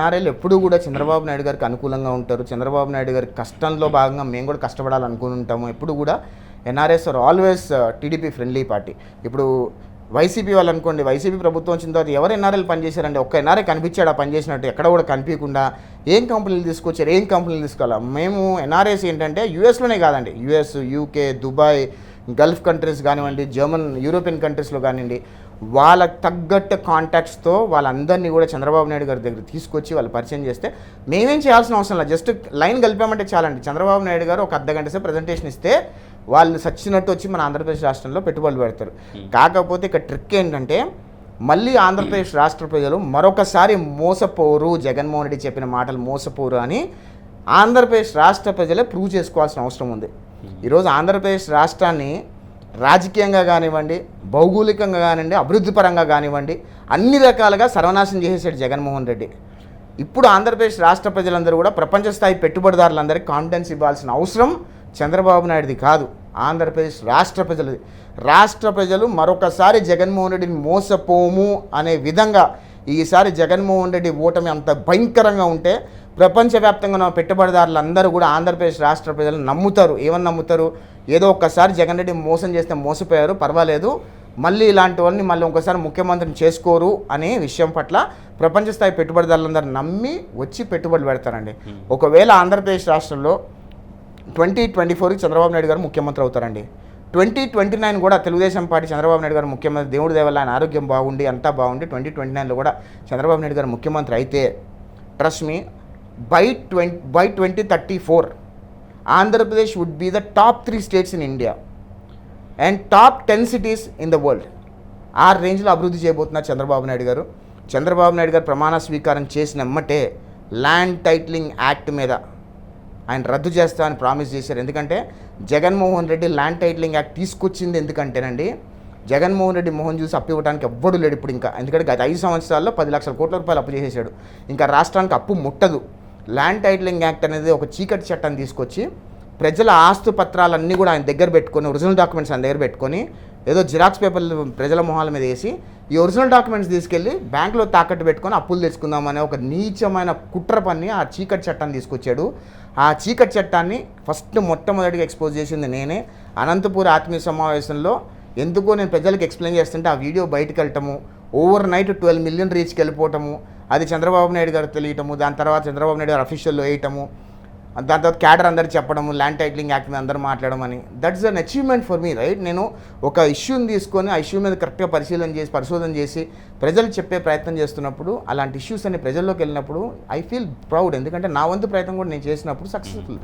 NRL ఎప్పుడూ కూడా చంద్రబాబు నాయుడు గారికి అనుకూలంగా ఉంటారు. చంద్రబాబు నాయుడు గారి కష్టంలో భాగంగా మేము కూడా కష్టపడాలనుకుని ఉంటాము. ఎప్పుడు కూడా NRIs are always TDP friendly party. ఇప్పుడు వైసీపీ వాళ్ళు అనుకోండి వైసీపీ ప్రభుత్వం వచ్చిన తర్వాత ఎవరు ఎన్ఆర్ఎల్ పనిచేశారండి? ఒక్క ఎన్ఆర్ఐ కనిపించాడు ఆ పనిచేసినట్టు ఎక్కడ కూడా కనిపించకుండా ఏం కంపెనీలు తీసుకొచ్చారు? ఏం కంపెనీలు తీసుకోవాలా? మేము ఎన్ఆర్ఎస్ ఏంటంటే యూఎస్లోనే కాదండి. US UK Dubai Gulf countries కానివ్వండి జర్మన్ యూరోపియన్ కంట్రీస్లో కానివ్వండి వాళ్ళకి తగ్గట్టు కాంటాక్ట్స్తో వాళ్ళందరినీ కూడా చంద్రబాబు నాయుడు గారి దగ్గర తీసుకొచ్చి వాళ్ళు పరిచయం చేస్తే మేమేం చేయాల్సిన అవసరం లేదు. జస్ట్ లైన్ కలిపామంటే చాలండి. చంద్రబాబు నాయుడు గారు ఒక అర్ధ గంట సేపు ప్రజెంటేషన్ ఇస్తే వాళ్ళు సచ్చినట్టు వచ్చి మన ఆంధ్రప్రదేశ్ రాష్ట్రంలో పెట్టుబడులు పెడతారు. కాకపోతే ఇక్కడ ట్రిక్ ఏంటంటే మళ్ళీ ఆంధ్రప్రదేశ్ రాష్ట్ర ప్రజలు మరొకసారి మోసపోరు. జగన్మోహన్ రెడ్డి చెప్పిన మాటలు మోసపోరు అని ఆంధ్రప్రదేశ్ రాష్ట్ర ప్రజలే ప్రూవ్ చేసుకోవాల్సిన అవసరం ఉంది. ఈరోజు ఆంధ్రప్రదేశ్ రాష్ట్రాన్ని రాజకీయంగా కానివ్వండి భౌగోళికంగా కానివ్వండి అభివృద్ధి పరంగా కానివ్వండి అన్ని రకాలుగా సర్వనాశనం చేసేసాడు జగన్మోహన్ రెడ్డి. ఇప్పుడు ఆంధ్రప్రదేశ్ రాష్ట్ర ప్రజలందరూ కూడా ప్రపంచ స్థాయి పెట్టుబడిదారులందరికీ కాన్ఫిడెన్స్ ఇవ్వాల్సిన అవసరం చంద్రబాబు నాయుడుది కాదు. ఆంధ్రప్రదేశ్ రాష్ట్ర ప్రజలది. రాష్ట్ర ప్రజలు మరొకసారి జగన్మోహన్ రెడ్డిని మోసపోము అనే విధంగా ఈసారి జగన్మోహన్ రెడ్డి ఓటమి అంత భయంకరంగా ఉంటే ప్రపంచవ్యాప్తంగా ఉన్న పెట్టుబడిదారులందరూ కూడా ఆంధ్రప్రదేశ్ రాష్ట్ర ప్రజలు నమ్ముతారు. ఏమని నమ్ముతారు? ఏదో ఒక్కసారి జగన్ రెడ్డి మోసం చేస్తే మోసపోయారు పర్వాలేదు. మళ్ళీ ఇలాంటివన్నీ మళ్ళీ ఒకసారి ముఖ్యమంత్రిని చేసుకోరు అనే విషయం పట్ల ప్రపంచ స్థాయి పెట్టుబడిదారులందరూ నమ్మి వచ్చి పెట్టుబడులు పెడతారండి. ఒకవేళ ఆంధ్రప్రదేశ్ రాష్ట్రంలో ట్వంటీ ట్వంటీ ఫోర్కి చంద్రబాబు నాయుడు గారు ముఖ్యమంత్రి అవుతారండి. ట్వంటీ ట్వంటీ నైన్ కూడా తెలుగుదేశం పార్టీ చంద్రబాబు నాయుడు గారు ముఖ్యమంత్రి దేవుడి దేవల్ల ఆయన ఆరోగ్యం బాగుండి అంతా బాగుండి ట్వంటీ ట్వంటీ నైన్లో కూడా చంద్రబాబు నాయుడు గారు ముఖ్యమంత్రి అయితే trust me by twenty by twenty thirty four Andhra Pradesh would be the top three states in India and top ten cities in the world ఆ రేంజ్లో అభివృద్ధి చేయబోతున్నారు చంద్రబాబు నాయుడు గారు. చంద్రబాబు నాయుడు గారు ప్రమాణ స్వీకారం చేసిన ఎమ్మటే ల్యాండ్ టైటిలింగ్ యాక్ట్ మీద ఆయన రద్దు చేస్తామని ప్రామిస్ చేశారు. ఎందుకంటే Jaganmohan Reddy land titling act తీసుకొచ్చింది ఎందుకంటేనండి జగన్మోహన్ రెడ్డి మోహన్ చూసి అప్పు ఇవ్వడానికి ఎవ్వడు లేడు ఇప్పుడు ఇంకా. ఎందుకంటే గత ఐదు సంవత్సరాల్లో పది లక్షల కోట్ల రూపాయలు అప్పు చేసేసాడు ఇంకా రాష్ట్రానికి అప్పు ముట్టదు. ల్యాండ్ టైటిలింగ్ యాక్ట్ అనేది ఒక చీకటి చట్టాన్ని తీసుకొచ్చి ప్రజల ఆస్తు పత్రాలన్నీ కూడా ఆయన దగ్గర పెట్టుకొని ఒరిజినల్ డాక్యుమెంట్స్ ఆయన దగ్గర పెట్టుకొని ఏదో జిరాక్స్ పేపర్లు ప్రజల మొహాల మీద వేసి ఈ ఒరిజినల్ డాక్యుమెంట్స్ తీసుకెళ్ళి బ్యాంకులో తాకట్టు పెట్టుకొని అప్పులు తెచ్చుకుందామనే ఒక నీచమైన కుట్ర పన్ని ఆ చీకటి చట్టాన్ని తీసుకొచ్చాడు. ఆ చీకటి చట్టాన్ని ఫస్ట్ మొట్టమొదటిగా ఎక్స్పోజ్ చేసింది నేనే. అనంతపూర్ ఆత్మీయ సమావేశంలో ఎందుకో నేను ప్రజలకు ఎక్స్ప్లెయిన్ చేస్తుంటే ఆ వీడియో బయటకు వెళ్ళటము ఓవర్ నైట్ ట్వెల్వ్ మిలియన్ రీచ్కి వెళ్ళిపోవటము అది చంద్రబాబు నాయుడు గారు తెలియటము దాని తర్వాత చంద్రబాబు నాయుడు గారు అఫీషియల్లో వేయటము దాని తర్వాత క్యాడర్ అందరు చెప్పడము ల్యాండ్ టైటిలింగ్ యాక్ట్ మీద అందరూ మాట్లాడడం అని. That's an achievement for me right నేను ఒక ఇష్యూని తీసుకొని ఆ ఇష్యూ మీద కరెక్ట్గా పరిశీలన చేసి పరిశోధన చేసి ప్రజలు చెప్పే ప్రయత్నం చేస్తున్నప్పుడు అలాంటి ఇష్యూస్ అన్ని ప్రజల్లోకి వెళ్ళినప్పుడు ఐ ఫీల్ ప్రౌడ్ ఎందుకంటే నా వంతు ప్రయత్నం కూడా నేను చేసినప్పుడు సక్సెస్ఫుల్